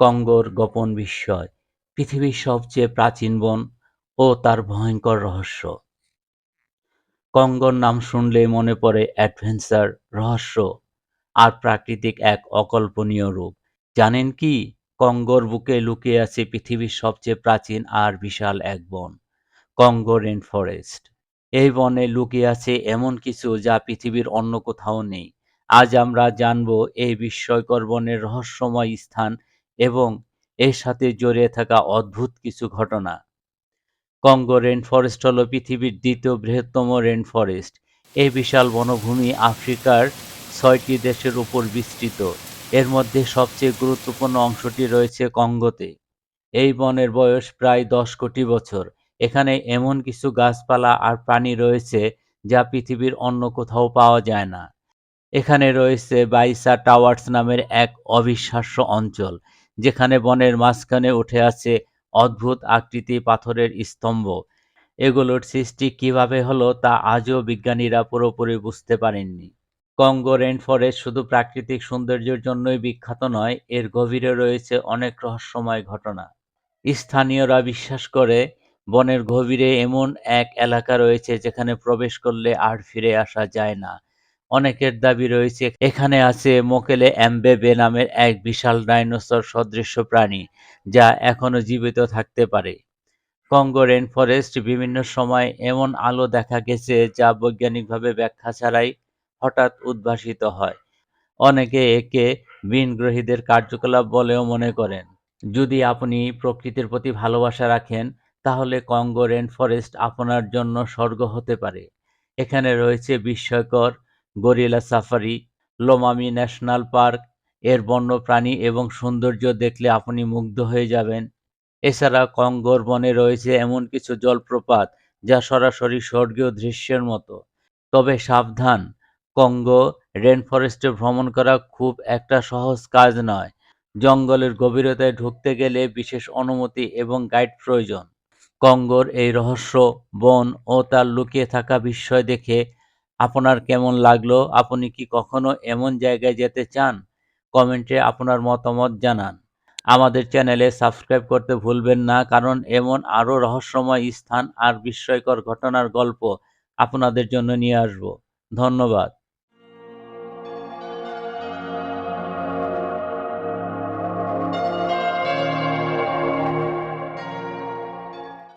কঙ্গোর গোপন বিস্ময়, পৃথিবীর সবচেয়ে প্রাচীন বন ও তার ভয়ঙ্কর রহস্য। কঙ্গোর নাম শুনলেই মনে পড়ে অ্যাডভেঞ্চার, রহস্য আর প্রাকৃতিক এক অকল্পনীয় রূপ। জানেন কি, কঙ্গোর বুকে লুকিয়ে আছে পৃথিবীর সবচেয়ে প্রাচীন আর বিশাল এক বন কঙ্গো রেন ফরেস্ট এই বনে লুকিয়ে আছে এমন কিছু যা পৃথিবীর অন্য কোথাও নেই। আজ আমরা জানব এই বিস্ময়কর বনের রহস্যময় স্থান এবং এর সাথে জড়িয়ে থাকা অদ্ভুত কিছু ঘটনা। কঙ্গো রেন ফরেস্ট হল পৃথিবীর দ্বিতীয় বৃহত্তম রেন ফরেস্ট এই বিশাল বনভূমি আফ্রিকার ছয়টি দেশের উপর বিস্তৃত। এর মধ্যে সবচেয়ে গুরুত্বপূর্ণ অংশটি রয়েছে কঙ্গোতে। এই বনের বয়স প্রায় দশ কোটি বছর। এখানে এমন কিছু গাছপালা আর প্রাণী রয়েছে যা পৃথিবীর অন্য কোথাও পাওয়া যায় না। এখানে রয়েছে বাইসা টাওয়ার্স নামের এক অবিশ্বাস্য অঞ্চল। যেখানে বনের মাঝখানে উঠে আছে অদ্ভুত আকৃতি পাথরের স্তম্ভ। এগুলোর সৃষ্টি কীভাবে হলো তা আজও বিজ্ঞানীরা পুরোপুরি বুঝতে পারেননি। কঙ্গো রেন ফরেস্ট শুধু প্রাকৃতিক সৌন্দর্যের জন্যই বিখ্যাত নয়, এর গভীরে রয়েছে অনেক রহস্যময় ঘটনা। স্থানীয়রা বিশ্বাস করে, বনের গভীরে এমন এক এলাকা রয়েছে যেখানে প্রবেশ করলে আর ফিরে আসা যায় না। অনেকের দাবি রয়েছে, এখানে আছে মোকেলে অ্যাম্বেবে নামের এক বিশাল ডাইনোসর সদৃশ্য প্রাণী, যা এখনও জীবিত থাকতে পারে। কঙ্গো রেন ফরেস্ট বিভিন্ন সময় এমন আলো দেখা গেছে, যা বৈজ্ঞানিকভাবে ব্যাখ্যা ছাড়াই হঠাৎ উদ্ভাসিত হয়। অনেকে একে বিনগ্রহীদের কার্যকলাপ বলেও মনে করেন। যদি আপনি প্রকৃতির প্রতি ভালোবাসা রাখেন, তাহলে কঙ্গো রেন ফরেস্ট আপনার জন্য স্বর্গ হতে পারে। এখানে রয়েছে বিস্ময়কর gorilla safari, Lomami national park, এর বন্যপ্রাণী এবং সৌন্দর্য দেখলে আপনি মুগ্ধ হয়ে যাবেন। এছাড়া কঙ্গোর বনে রয়েছে এমন কিছু জলপ্রপাত যা সরাসরি স্বর্গীয় দৃশ্যের মতো। তবে সাবধান, কঙ্গো রেন ফরেস্টে ভ্রমণ করা খুব একটা সহজ কাজ নয়। জঙ্গলের গভীরতায় ঢুকতে গেলে বিশেষ অনুমতি এবং গাইড প্রয়োজন। কঙ্গোর এই রহস্য, বন ও তার লুকিয়ে থাকা বিস্ময় দেখে আপনার কেমন লাগল? আপনি কি কখনো এমন জায়গায় যেতে চান? কমেন্টে আপনার মতামত জানান। আমাদের চ্যানেলে সাবস্ক্রাইব করতে ভুলবেন না, কারণ এমন আরও রহস্যময় স্থান আর বিস্ময়কর ঘটনার গল্প আপনাদের জন্য নিয়ে আসব। ধন্যবাদ।